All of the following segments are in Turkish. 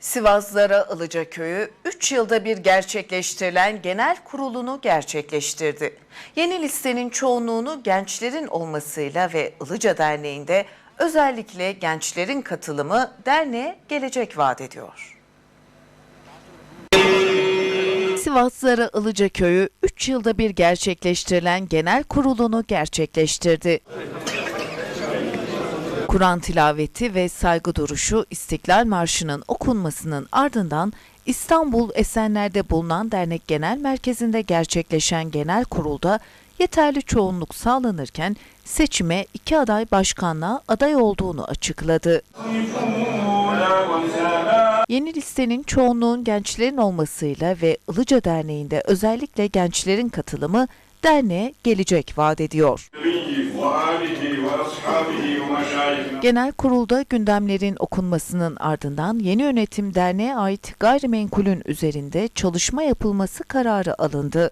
Sivas Zara Ilıca Köyü 3 yılda bir gerçekleştirilen genel kurulunu gerçekleştirdi. Yeni listenin çoğunluğunu gençlerin olmasıyla ve Ilıca Derneği'nde özellikle gençlerin katılımı derneğe gelecek vaat ediyor. Sivas Ilıca Köyü 3 yılda bir gerçekleştirilen genel kurulunu gerçekleştirdi. Kur'an tilaveti ve saygı duruşu İstiklal Marşı'nın okunmasının ardından İstanbul Esenler'de bulunan dernek genel merkezinde gerçekleşen genel kurulda yeterli çoğunluk sağlanırken seçime iki aday başkanlığa aday olduğunu açıkladı. Yeni listenin çoğunluğun gençlerin olmasıyla ve Ilıca Derneği'nde özellikle gençlerin katılımı derneğe gelecek vaat ediyor. Genel kurulda gündemlerin okunmasının ardından yeni yönetim derneğe ait gayrimenkulün üzerinde çalışma yapılması kararı alındı.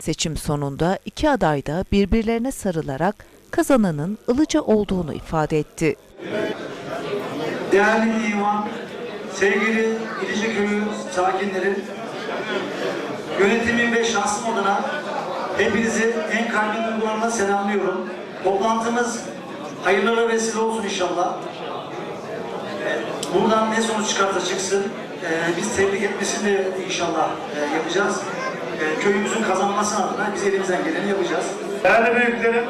Seçim sonunda iki aday da birbirlerine sarılarak kazananın Ilıca olduğunu ifade etti. Değerli divan, sevgili İlice Köyü sakinleri, yönetimin ve şahsım adına hepinizi en kalbi duygularımla selamlıyorum. Toplantımız hayırlara vesile olsun inşallah. Buradan ne sonuç çıkarsa çıksın, ee, biz tebrik etmesini de inşallah ee, yapacağız. Ee, Köyümüzün kazanması adına biz elimizden geleni yapacağız. Değerli büyüklerim,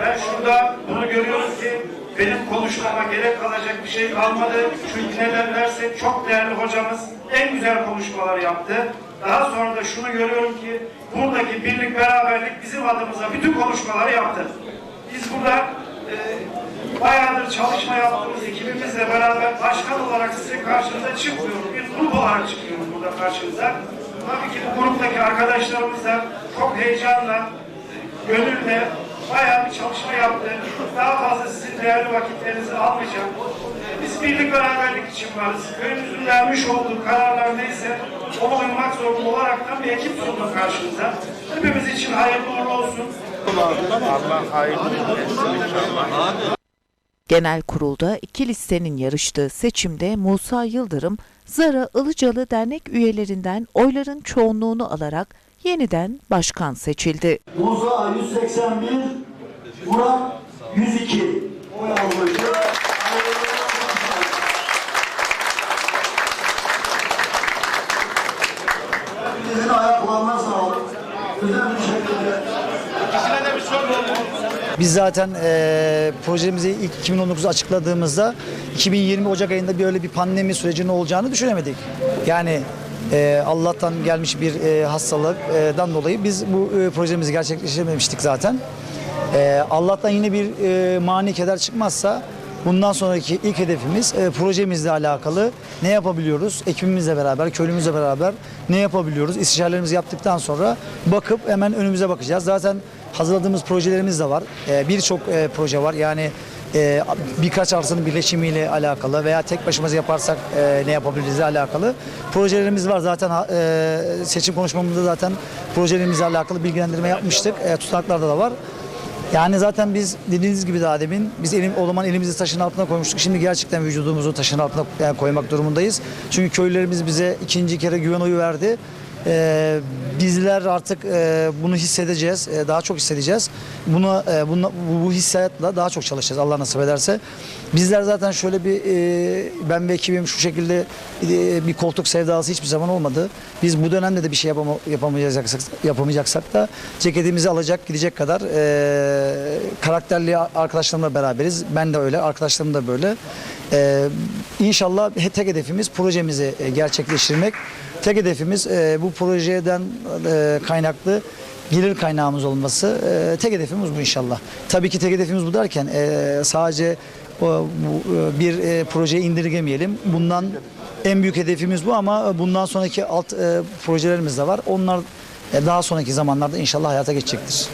ben şurada bunu görüyorum ki benim konuşmama gerek kalacak bir şey kalmadı. Çünkü neden dersek çok değerli hocamız en güzel konuşmalar yaptı. Daha sonra da şunu görüyorum ki buradaki birlik beraberlik bizim adımıza bütün konuşmaları yaptı. Biz burada e, bayağıdır çalışma yaptığımız ekibimizle beraber başkan olarak sizin karşınıza çıkmıyoruz. Bir grup olarak çıkıyoruz burada karşınıza. Tabii ki bu gruptaki arkadaşlarımız da çok heyecanla, gönülle bayağı bir çalışma yaptı. Daha fazla sizin değerli vakitlerinizi almayacağım. Biz birlik beraberlik için varız. Köyümüzün vermiş olduğu kararlar neyse ona uymak zorunda olaraktan bir ekip sunduk karşınıza. Hepimiz için hayırlı uğurlu olsun. Genel kurulda iki listenin yarıştığı seçimde Musa Yıldırım, Zara Ilıcalı Dernek üyelerinden oyların çoğunluğunu alarak yeniden başkan seçildi. Musa 181, Murat 102. Oy almışı. Hepinizin ayaklarına sağlık. Güzel bir şekilde Biz zaten e, projemizi ilk 2019'da açıkladığımızda 2020 Ocak ayında bir öyle bir pandemi sürecinin olacağını düşünemedik. Yani e, Allah'tan gelmiş bir e, hastalıktan dolayı biz bu e, projemizi gerçekleştirememiştik zaten. E, Allah'tan yine bir e, mani keder çıkmazsa bundan sonraki ilk hedefimiz e, projemizle alakalı ne yapabiliyoruz? Ekibimizle beraber, köylümüzle beraber ne yapabiliyoruz? İstişarelerimizi yaptıktan sonra bakıp hemen önümüze bakacağız. Zaten hazırladığımız projelerimiz de var. E, Birçok e, proje var. Yani e, birkaç arsanın birleşimiyle alakalı veya tek başımıza yaparsak e, ne yapabiliriz alakalı projelerimiz var. Zaten e, seçim konuşmamızda zaten projelerimizle alakalı bilgilendirme yapmıştık. E, tutanaklarda da var. Yani zaten biz dediğiniz gibi daha demin biz elim, o zaman elimizi taşın altına koymuştuk. Şimdi gerçekten vücudumuzu taşın altına yani koymak durumundayız. Çünkü köylülerimiz bize ikinci kere güven oyu verdi. Ee, bizler artık e, bunu hissedeceğiz, e, daha çok hissedeceğiz. Buna, e, buna bu, bu hissiyatla daha çok çalışacağız Allah nasip ederse. Bizler zaten şöyle bir e, ben ve ekibim şu şekilde e, bir koltuk sevdası hiçbir zaman olmadı. Biz bu dönemde de bir şey yapama, yapamayacaksak, yapamayacaksak da ceketimizi alacak gidecek kadar e, karakterli arkadaşlarımla beraberiz. Ben de öyle, arkadaşlarım da böyle. E, inşallah tek hedefimiz projemizi e, gerçekleştirmek. Tek hedefimiz e, bu projeden e, kaynaklı gelir kaynağımız olması. E, tek hedefimiz bu inşallah. Tabii ki tek hedefimiz bu derken e, sadece o, bu, e, bir e, projeyi indirgemeyelim. Bundan en büyük hedefimiz bu ama bundan sonraki alt e, projelerimiz de var. Onlar e, daha sonraki zamanlarda inşallah hayata geçecektir.